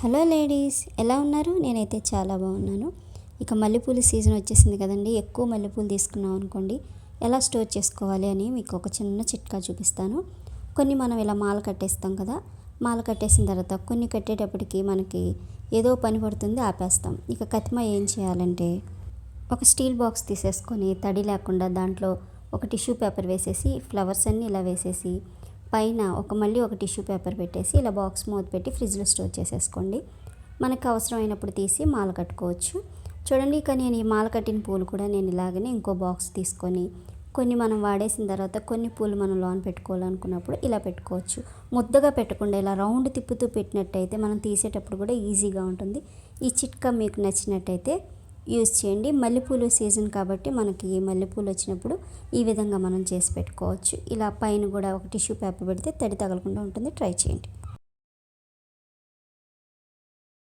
Hello ladies ఎలా ఉన్నారు? నేనైతే చాలా బాగున్నాను. ఇక మల్లెపూల సీజన్ వచ్చేసింది కదండి ఎక్కువ మల్లెపూలు తీసుకున్నాం అనుకోండి ఎలా స్టోర్ చేసుకోవాలి అని మీకు ఒక చిన్న చిట్కా చూపిస్తాను. కొన్ని మనం ఇలా మాల కట్టేస్తాం కదా మాల కట్టేసిన తర్వాత కొన్ని కట్టేటప్పటికి మనకి ఏదో పని పడుతుంది ఆపేస్తాం. ఇక కతిమ ఏం చేయాలంటే ఒక స్టీల్ బాక్స్ తీసేసుకొని తడి లేకుండా దాంట్లో ఒక టిష్యూ పేపర్ వేసేసి ఫ్లవర్స్ అన్నీ ఇలా వేసేసి పైన ఒక మళ్ళీ ఒక టిష్యూ పేపర్ పెట్టేసి ఇలా బాక్స్ మూత పెట్టి ఫ్రిడ్జ్లో స్టోర్ చేసేసుకోండి. మనకు అవసరమైనప్పుడు తీసి మాల కట్టుకోవచ్చు. చూడండి ఇక నేను ఈ మాల కట్టిన పూలు కూడా నేను ఇలాగనే ఇంకో బాక్స్ తీసుకొని కొన్ని మనం వాడేసిన తర్వాత కొన్ని పూలు మనం లోన్ పెట్టుకోవాలనుకున్నప్పుడు ఇలా పెట్టుకోవచ్చు. ముద్దగా పెట్టకుండా ఇలా రౌండ్ తిప్పుతూ పెట్టినట్టయితే మనం తీసేటప్పుడు కూడా ఈజీగా ఉంటుంది. ఈ చిట్కా మీకు నచ్చినట్టయితే యూజ్ చేయండి. మల్లెపూలు సీజన్ కాబట్టి మనకి మల్లెపూలు వచ్చినప్పుడు ఈ విధంగా మనం చేసి పెట్టుకోవచ్చు. ఇలా పైన కూడా ఒక టిష్యూ పేపర్ పెడితే తడి తగలకుండా ఉంటుంది. ట్రై చేయండి.